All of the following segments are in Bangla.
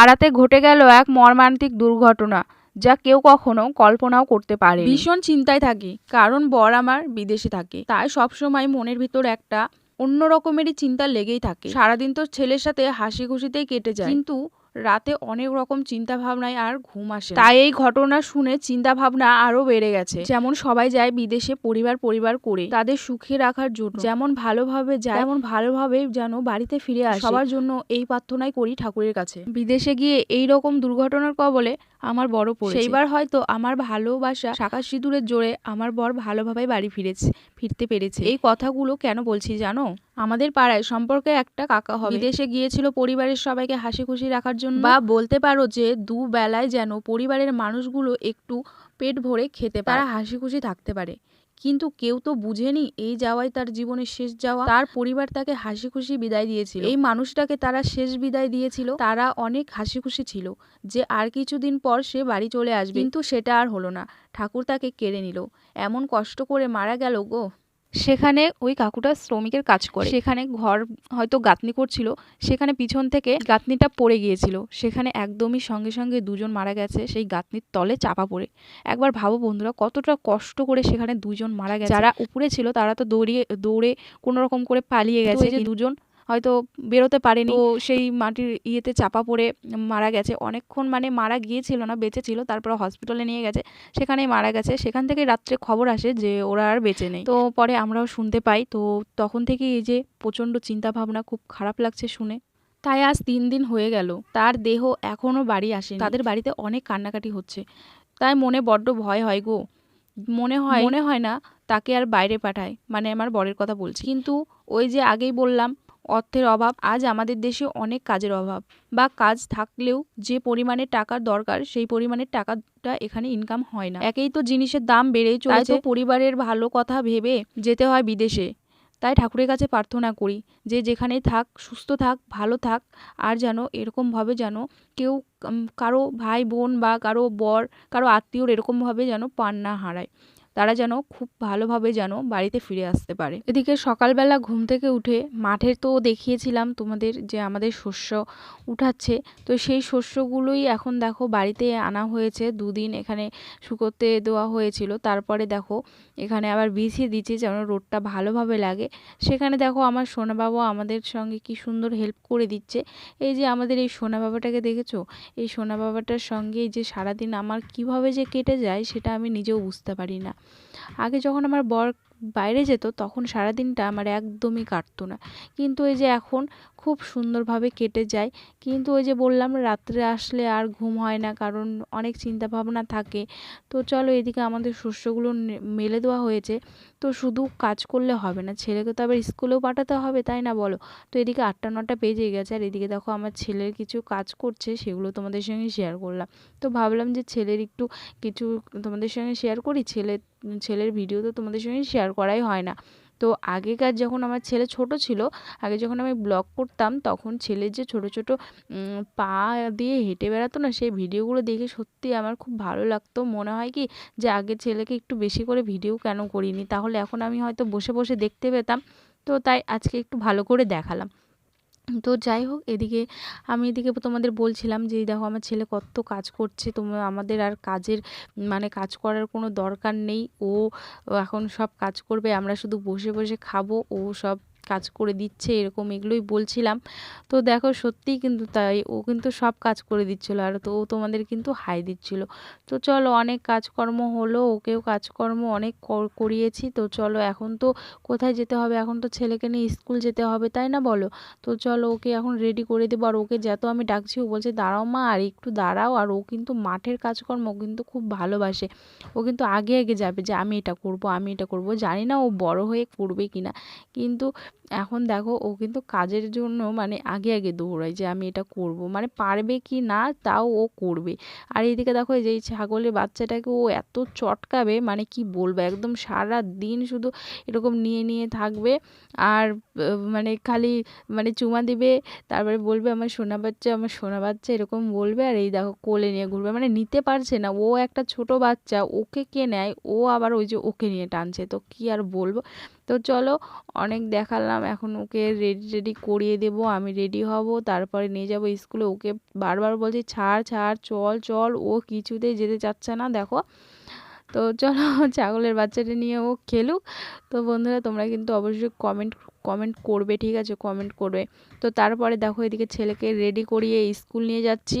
পাড়াতে ঘটে গেল এক মর্মান্তিক দুর্ঘটনা যা কেউ কখনো কল্পনাও করতে পারে ভীষণ চিন্তায় থাকি কারণ বর আমার বিদেশে থাকে। তাই সবসময় মনের ভিতর একটা অন্য রকমেরই চিন্তা লেগেই থাকে। সারাদিন তো ছেলের সাথে হাসি খুশিতেই কেটে যায়। কিন্তু রাতে অনেক রকম চিন্তা ভাবনায় আর ঘুম আসে তাই এই ঘটনা শুনে চিন্তা ভাবনা আরও বেড়ে গেছে। যেমন সবাই যায় বিদেশে পরিবার পরিবার করে। তাদের সুখে রাখার জন্য। যেমন ভালোভাবে যায় তেমন ভালোভাবে যেন বাড়িতে ফিরে আসে। সবার জন্য এই প্রার্থনাই করি ঠাকুরের কাছে। বিদেশে গিয়ে এই রকম দুর্ঘটনার কবলে আমার বড় পড়েছে। সেইবার হয়তো আমার ভালোবাসা শাখা সিঁদুরের জোরে আমার বর ভালোভাবে বাড়ি ফিরেছে ফিরতে পেরেছে। এই কথাগুলো কেন বলছি জানো? আমাদের পাড়ায় সম্পর্কে একটা কাকা হবে। বিদেশে গিয়েছিল পরিবারের সবাইকে হাসি খুশি রাখার জন্য। বা বলতে পারো যে দু বেলায় যেন পরিবারের মানুষগুলো একটু পেট ভরে খেতে পারে। তারা হাসি খুশি থাকতে পারে। কিন্তু কেউ তো বুঝেনি এই যাওয়াই তার জীবনের শেষ যাওয়া। তার পরিবার তাকে হাসি খুশি বিদায় দিয়েছিল। এই মানুষটাকে তারা শেষ বিদায় দিয়েছিল। তারা অনেক হাসি খুশি ছিল যে আর কিছুদিন পর সে বাড়ি চলে আসবে। কিন্তু সেটা আর হলো না। ঠাকুর তাকে কেড়ে নিল। এমন কষ্ট করে মারা গেল গো। সেখানে ওই কাকুটা শ্রমিকের কাজ করে। সেখানে ঘর হয়তো গাঁথনি করছিল সেখানে পিছন থেকে গাঁথনিটা পড়ে গিয়েছিল। সেখানে একদমই সঙ্গে সঙ্গে দুজন মারা গেছে সেই গাঁথনির তলে চাপা পড়ে। একবার ভাবো বন্ধুরা কতটা কষ্ট করে সেখানে দুজন মারা গেছে। যারা উপরে ছিল তারা তো দৌড়িয়ে দৌড়ে কোনো রকম করে পালিয়ে গেছে। যে দুজন হয়তো বেরোতে পারেনি। তো সেই মাটির ইয়েতে চাপা পড়ে মারা গেছে। অনেকক্ষণ মানে মারা গিয়েছিল না বেঁচে ছিল তারপরে হসপিটালে নিয়ে গেছে সেখানেই মারা গেছে। সেখান থেকে রাত্রে খবর আসে যে ওরা আর বেঁচে নেই। তো পরে আমরাও শুনতে পাই। তো তখন থেকে এই যে প্রচণ্ড চিন্তা ভাবনা খুব খারাপ লাগছে শুনে। তাই আজ তিন দিন হয়ে গেল। তার দেহ এখনও বাড়ি আসেনি। তাদের বাড়িতে অনেক কান্নাকাটি হচ্ছে। তাই মনে বড্ড ভয় হয় গো। মনে হয় মনে হয় না তাকে আর বাইরে পাঠায়। মানে আমার বরের কথা বলছি। কিন্তু ওই যে আগেই বললাম অর্থের অভাব আজ আমাদের দেশে অনেক কাজের অভাব। বা কাজ থাকলেও যে পরিমাণে টাকার দরকার সেই পরিমাণে টাকাটা এখানে ইনকাম হয় না। একেই তো জিনিসের দাম বেড়েই চলেছে। পরিবারের ভালো কথা ভেবে যেতে হয় বিদেশে। তাই ঠাকুরের কাছে প্রার্থনা করি যে যেখানে থাক সুস্থ থাক ভালো থাক আর যেন এরকমভাবে যেন কেউ কারও ভাই বোন বা কারও বর কারও আত্মীয়র এরকমভাবে যেন পান না হারায়। তারা যেন খুব ভালোভাবে যেন বাড়িতে ফিরে আসতে পারে। এদিকে সকালবেলা ঘুম থেকে উঠে মাঠের তো দেখিয়েছিলাম তোমাদের যে আমাদের শস্য উঠাচ্ছে, তো সেই শস্যগুলোই এখন দেখো বাড়িতে আনা হয়েছে। দুদিন এখানে শুকোতে দেওয়া হয়েছিল, তারপরে দেখো এখানে আবার বিছিয়ে দিচ্ছি যেন রোদটা ভালোভাবে লাগে। সেখানে দেখো আমার সোনা বাবা আমাদের সঙ্গে কি সুন্দর হেল্প করে দিচ্ছে। এই যে আমাদের এই সোনা বাবাটাকে দেখেছ? এই সোনা বাবাটার সঙ্গে যে সারাদিন আমার কীভাবে যে কেটে যায় সেটা আমি নিজেও বুঝতে পারি না। আগে যখন আমার বর বাইরে যেত, তখন সারাদিনটা আমার একদমই কাটতো না। কিন্তু এই যে এখন খুব সুন্দরভাবে কেটে যায়। কিন্তু ওই যে বললাম, রাত্রে আসলে আর ঘুম হয় না, কারণ অনেক চিন্তা ভাবনা থাকে। তো চলো এদিকে আমাদের শস্যগুলো মেলে দেওয়া হয়েছে। তো শুধু কাজ করলে হবে না, ছেলেকে তো আবার স্কুলেও পাঠাতে হবে, তাই না বলো? তো এদিকে আটটা নটা বেজে গেছে, আর এদিকে দেখো আমার ছেলের কিছু কাজ করছে, সেগুলো তোমাদের সঙ্গে শেয়ার করলাম। তো ভাবলাম যে ছেলের একটু কিছু তোমাদের সঙ্গে শেয়ার করি, ছেলে ছেলের ভিডিও তো তোমাদের সঙ্গে শেয়ার করাই হয় না। তো আগেকার যখন আমার ছেলে ছোট ছিল, আগে যখন আমি ব্লগ করতাম, তখন ছেলের যে ছোট ছোট পা দিয়ে হেঁটে বেড়াতো না, সেই ভিডিওগুলো দেখে সত্যি আমার খুব ভালো লাগতো। মনে হয় কি যে আগে ছেলেকে একটু বেশি করে ভিডিও কেন করিনি? তাহলে এখন আমি হয়তো বসে বসে দেখতে পেতাম। তো তাই আজকে একটু ভালো করে দেখালাম। তো যাই হোক, এদিকে আমি এদিকে তোমাদের বলছিলাম যে, দেখো আমার ছেলে কত কাজ করছে তোমরা আমাদের আর কাজের মানে কাজ করার কোনো দরকার নেই। ও এখন সব কাজ করবে, আমরা শুধু বসে বসে খাব, ও সব কাজ করে দিচ্ছে, এরকম এগুলোই বলছিলাম। তো দেখো সত্যিই কিন্তু তাই, ও কিন্তু সব কাজ করে দিচ্ছিল আর তো ও তোমাদের কিন্তু হাই দিচ্ছিল। তো চলো অনেক কাজকর্ম হলো, ওকেও কাজকর্ম অনেক করিয়েছি। তো চলো এখন তো কোথায় যেতে হবে? এখন তো ছেলেকে নিয়ে স্কুল যেতে হবে, তাই না বলো? তো চলো ওকে এখন রেডি করে দেবো। আর ওকে যত আমি ডাকছি, ও বলছে, দাঁড়াও মা, আর একটু দাঁড়াও। আর ও কিন্তু মাঠের কাজকর্ম কিন্তু খুব ভালোবাসে। ও কিন্তু আগে আগে যাবে যে, আমি এটা করব, আমি এটা করব। জানি না ও বড় হয়ে করবে কিনা। কিন্তু এখন দেখো ও কিন্তু কাজের জন্য মানে আগে আগে দৌড়ায় যে আমি এটা করব। মানে পারবে কি না তাও ও করবে। আর এইদিকে দেখো যে এই ছাগলের বাচ্চাটাকে ও এত চটকাবে মানে কি বলব, একদম সারা দিন শুধু এরকম নিয়ে নিয়ে থাকবে। আর মানে খালি মানে চুমা দিবে, তারপরে বলবে আমার সোনা বাচ্চা, আমার সোনা বাচ্চা এরকম বলবে। আর এই দেখো কোলে নিয়ে ঘুরবে। মানে নিতে পারছে না। ও একটা ছোট বাচ্চা, ওকে কে নেয়? ও আবার ওই যে ওকে নিয়ে টানছে। তো কি আর বলব? তো চলো অনেক দেখালাম, এখন ওকে রেডি রেডি করিয়ে দেবো, আমি রেডি হব, তারপরে নিয়ে যাব স্কুলে, ওকে বারবার বলছি, ছাড় ছাড়, চল চল, ও কিছুতেই যেতে চাচ্ছে না, দেখো। তো চলো ছাগলের বাচ্চাটা নিয়ে ও খেলুক। তো বন্ধুরা, তোমরা কিন্তু অবশ্যই কমেন্ট কমেন্ট করবে, ঠিক আছে? কমেন্ট করবে। তো তারপরে দেখো, এদিকে ছেলেকে রেডি করিয়ে স্কুল নিয়ে যাচ্ছি।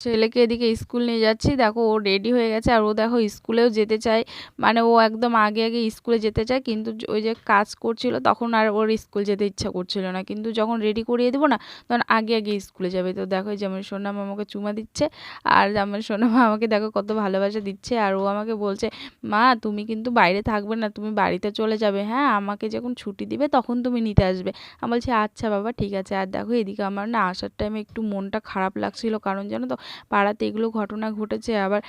ছেলেকে এদিকে স্কুল নিয়ে যাচ্ছি। দেখো, ও রেডি হয়ে গেছে আর ও দেখো স্কুলেও যেতে চায়। মানে ও একদম আগে আগে স্কুলে যেতে চায়, কিন্তু ওই যে কাজ করছিল তখন আর ওর স্কুল যেতে ইচ্ছা করছিল না। কিন্তু যখন রেডি করিয়ে দেবো না, তখন আগে আগে স্কুলে যাবে। তো দেখো যেমন সোনামা আমাকে চুমা দিচ্ছে আর আমার সোনামা আমাকে দেখো কত ভালোবাসা দিচ্ছে আর ও আমাকে বলছে, মা, তুমি কিন্তু বাইরে থাকবে না, তুমি বাড়িতে চলে যাবে। হ্যাঁ আমাকে যখন ছুটি দিবে তখন তুমি নিতে আসবে। আমি বলছি আচ্ছা বাবা, ঠিক আছে। আর দেখো, এদিকে আমার না আসার টাইমে একটু মনটা খারাপ লাগছিল। কারণ জানো তো পাড়াতে এগুলো ঘটনা ঘটেছে। আবার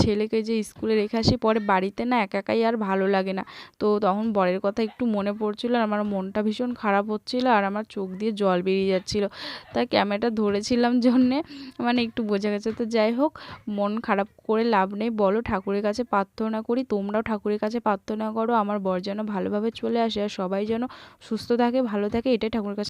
ছেলেকে যে স্কুলে রেখে আসি, পরে বাড়িতে না একা একাই আর ভালো লাগে না। তো তখন বরের কথা একটু মনে পড়ছিলো, আর আমার মনটা ভীষণ খারাপ হচ্ছিল, আর আমার চোখ দিয়ে জল বেরিয়ে যাচ্ছিল। তাই ক্যামেরাটা ধরেছিলাম জন্যে মানে একটু বোঝা গেছে। তো যাই হোক, মন খারাপ করে লাভ নেই। বলো, ঠাকুরের কাছে প্রার্থনা করি, তোমরাও ঠাকুরের কাছে প্রার্থনা করো। আমার বর যেন ভালোভাবে চলে আসে, আর সবাই যেন সুস্থ থাকে, ভালো থাকে, এটাই ঠাকুরের কাছে